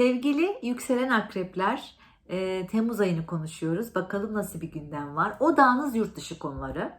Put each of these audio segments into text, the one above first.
Sevgili yükselen akrepler, e, Temmuz ayını konuşuyoruz. Bakalım nasıl bir gündem var. Odağınız yurt dışı konuları,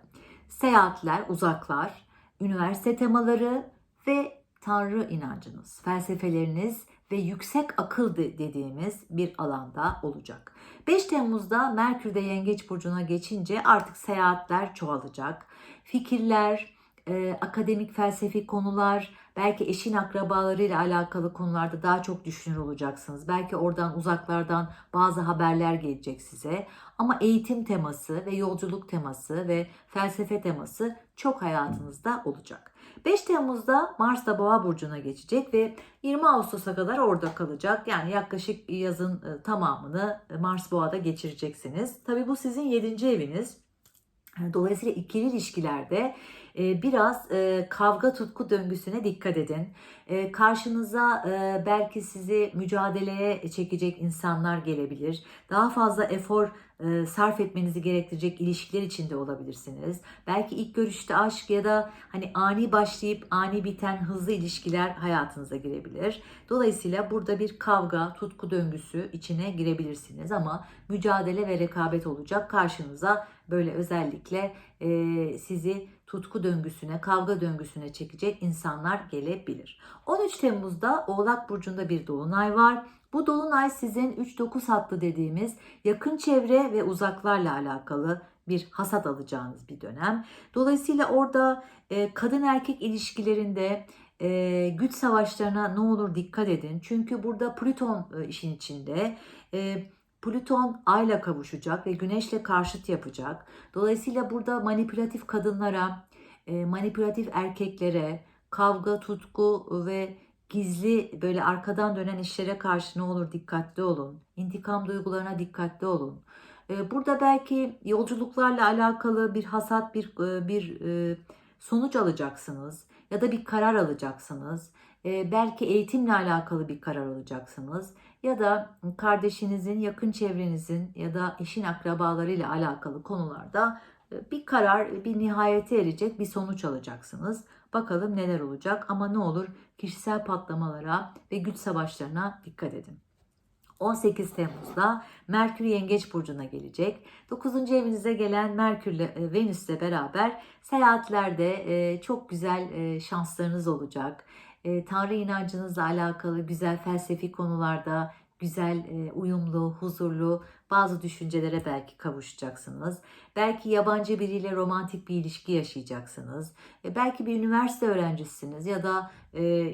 seyahatler, uzaklar, üniversite temaları ve Tanrı inancınız, felsefeleriniz ve yüksek akıl de- dediğimiz bir alanda olacak. 5 Temmuz'da Merkür de Yengeç Burcu'na geçince artık seyahatler çoğalacak. Fikirler, e, akademik felsefi konular, belki eşin akrabalarıyla alakalı konularda daha çok düşünür olacaksınız. Belki oradan uzaklardan bazı haberler gelecek size. Ama eğitim teması ve yolculuk teması ve felsefe teması çok hayatınızda olacak. 5 Temmuz'da Mars da Boğa burcuna geçecek ve 20 Ağustos'a kadar orada kalacak. Yani yaklaşık yazın e, tamamını Mars Boğa'da geçireceksiniz. Tabii bu sizin 7. eviniz. Dolayısıyla ikili ilişkilerde e, biraz e, kavga tutku döngüsüne dikkat edin. E, Karşınıza e, belki sizi mücadeleye çekecek insanlar gelebilir. Daha fazla efor e, sarf etmenizi gerektirecek ilişkiler içinde olabilirsiniz. Belki ilk görüşte aşk ya da hani ani başlayıp ani biten hızlı ilişkiler hayatınıza girebilir. Dolayısıyla burada bir kavga, tutku döngüsü içine girebilirsiniz ama mücadele ve rekabet olacak. Karşınıza böyle özellikle sizi tutku döngüsüne, kavga döngüsüne çekecek insanlar gelebilir. 13 Temmuz'da Oğlak Burcu'nda bir dolunay var. Bu dolunay sizin 3-9 hatlı dediğimiz yakın çevre ve uzaklarla alakalı bir hasat alacağınız bir dönem. Dolayısıyla orada e, kadın erkek ilişkilerinde e, güç savaşlarına ne olur dikkat edin. Çünkü burada Plüton e, işin içinde. E, Plüton ayla kavuşacak ve güneşle karşıt yapacak. Dolayısıyla burada manipülatif kadınlara, e, manipülatif erkeklere, kavga, tutku ve gizli böyle arkadan dönen işlere karşı ne olur dikkatli olun. İntikam duygularına dikkatli olun. E, Burada belki yolculuklarla alakalı bir hasat, bir e, bir sonuç alacaksınız ya da bir karar alacaksınız. Belki eğitimle alakalı bir karar alacaksınız ya da kardeşinizin, yakın çevrenizin ya da eşin akrabalarıyla alakalı konularda bir karar, bir nihayete erecek bir sonuç alacaksınız. Bakalım neler olacak ama ne olur kişisel patlamalara ve güç savaşlarına dikkat edin. 18 Temmuz'da Merkür Yengeç Burcu'na gelecek. 9. evinize gelen Merkür ile e, Venüs'le beraber seyahatlerde çok güzel şanslarınız olacak. E, Tanrı inancınızla alakalı güzel felsefi konularda güzel, uyumlu, huzurlu bazı düşüncelere belki kavuşacaksınız. Belki yabancı biriyle romantik bir ilişki yaşayacaksınız. E, belki bir üniversite öğrencisiniz ya da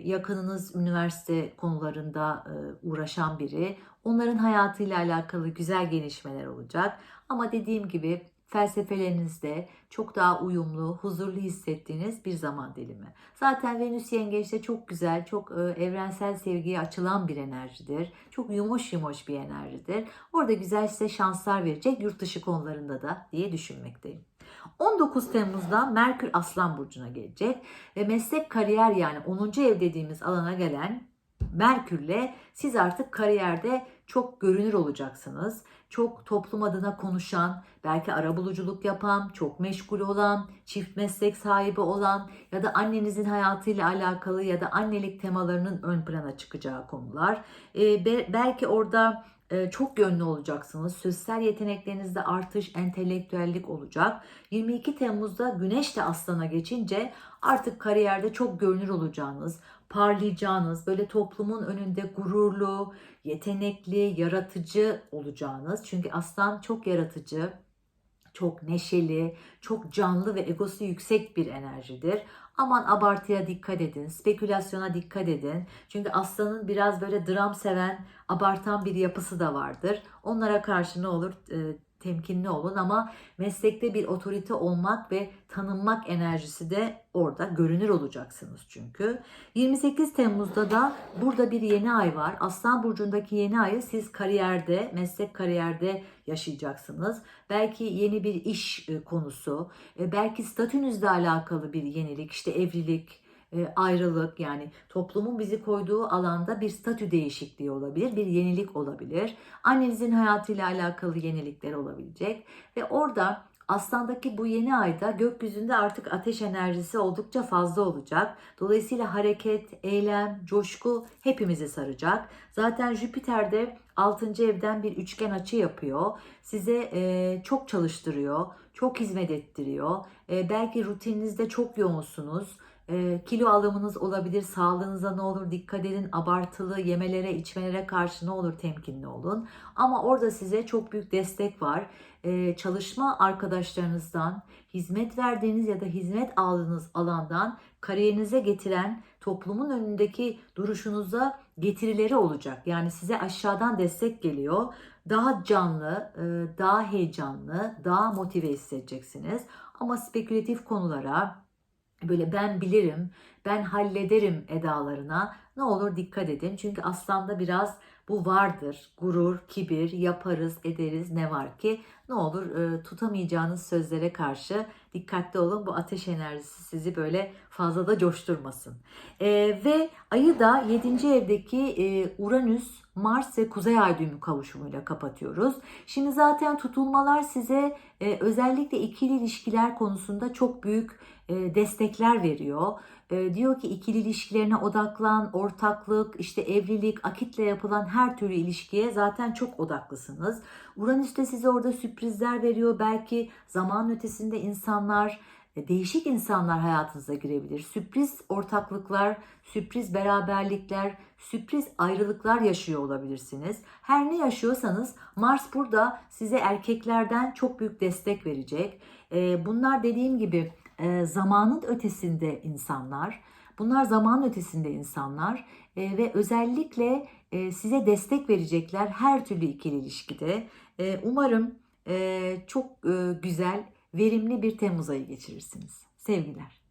yakınınız üniversite konularında uğraşan biri. Onların hayatıyla alakalı güzel gelişmeler olacak. Ama dediğim gibi felsefelerinizde çok daha uyumlu, huzurlu hissettiğiniz bir zaman dilimi. Zaten Venüs Yengeç'te çok güzel, çok e, evrensel sevgiye açılan bir enerjidir. Çok yumuş yumuş bir enerjidir. Orada güzel size şanslar verecek yurt dışı konularında da diye düşünmekteyim. 19 Temmuz'da Merkür Aslan Burcu'na gelecek ve meslek kariyer yani 10. ev dediğimiz alana gelen Merkür'le siz artık kariyerde çok görünür olacaksınız. Çok toplum adına konuşan, belki arabuluculuk yapan, çok meşgul olan, çift meslek sahibi olan ya da annenizin hayatıyla alakalı ya da annelik temalarının ön plana çıkacağı konular. Ee, be- belki orada çok yönlü olacaksınız. Sözsel yeteneklerinizde artış, entelektüellik olacak. 22 Temmuz'da Güneş de Aslan'a geçince artık kariyerde çok görünür olacağınız, parlayacağınız, böyle toplumun önünde gururlu, yetenekli, yaratıcı olacağınız. Çünkü Aslan çok yaratıcı, çok neşeli, çok canlı ve egosu yüksek bir enerjidir. Aman abartıya dikkat edin, spekülasyona dikkat edin. Çünkü aslanın biraz böyle dram seven, abartan bir yapısı da vardır. Onlara karşı ne olur? E, temkinli olun ama meslekte bir otorite olmak ve tanınmak enerjisi de orada görünür olacaksınız çünkü. 28 Temmuz'da da burada bir yeni ay var. Aslan burcundaki yeni ayı siz kariyerde, meslek kariyerde yaşayacaksınız. Belki yeni bir iş e, konusu, e, belki statünüzle alakalı bir yenilik, işte evlilik, ayrılık yani toplumun bizi koyduğu alanda bir statü değişikliği olabilir, bir yenilik olabilir. Annenizin hayatıyla alakalı yenilikler olabilecek ve orada Aslandaki bu yeni ayda gökyüzünde artık ateş enerjisi oldukça fazla olacak. Dolayısıyla hareket, eylem, coşku hepimizi saracak. Zaten Jüpiter de 6. evden bir üçgen açı yapıyor. Size e, çok çalıştırıyor, çok hizmet ettiriyor. E, belki rutininizde çok yoğunsunuz. E, kilo alımınız olabilir, sağlığınıza ne olur dikkat edin. Abartılı yemelere, içmelere karşı ne olur temkinli olun. Ama orada size çok büyük destek var. E, çalışma arkadaşlarınızdan, hizmet verdiğiniz ya da hizmet aldığınız alandan kariyerinize getiren toplumun önündeki duruşunuza getirileri olacak. Yani size aşağıdan destek geliyor. Daha canlı, e, daha heyecanlı, daha motive hissedeceksiniz. Ama spekülatif konulara, böyle ben bilirim, ben hallederim edalarına ne olur dikkat edin. Çünkü aslanda biraz bu vardır. Gurur, kibir, yaparız, ederiz ne var ki ne olur e, tutamayacağınız sözlere karşı dikkatli olun. Bu ateş enerjisi sizi böyle fazla da coşturmasın. E, ve ayı da 7. evdeki e, Uranüs, Mars ve Kuzey Ay düğümü kavuşumuyla kapatıyoruz. Şimdi zaten tutulmalar size e, özellikle ikili ilişkiler konusunda çok büyük e, destekler veriyor. E, diyor ki ikili ilişkilerine odaklan, ortaklık, işte evlilik, akitle yapılan her türlü ilişkiye zaten çok odaklısınız. Uranüs de size orada sürprizler veriyor. Belki zaman ötesinde insanlar, e, değişik insanlar hayatınıza girebilir. Sürpriz ortaklıklar, sürpriz beraberlikler, sürpriz ayrılıklar yaşıyor olabilirsiniz. Her ne yaşıyorsanız Mars burada size erkeklerden çok büyük destek verecek. E, Bunlar dediğim gibi e, zamanın ötesinde insanlar. Bunlar zamanın ötesinde insanlar E, ve özellikle e, size destek verecekler her türlü ikili ilişkide. E, Umarım çok e, güzel, verimli bir Temmuz ayı geçirirsiniz. Sevgiler.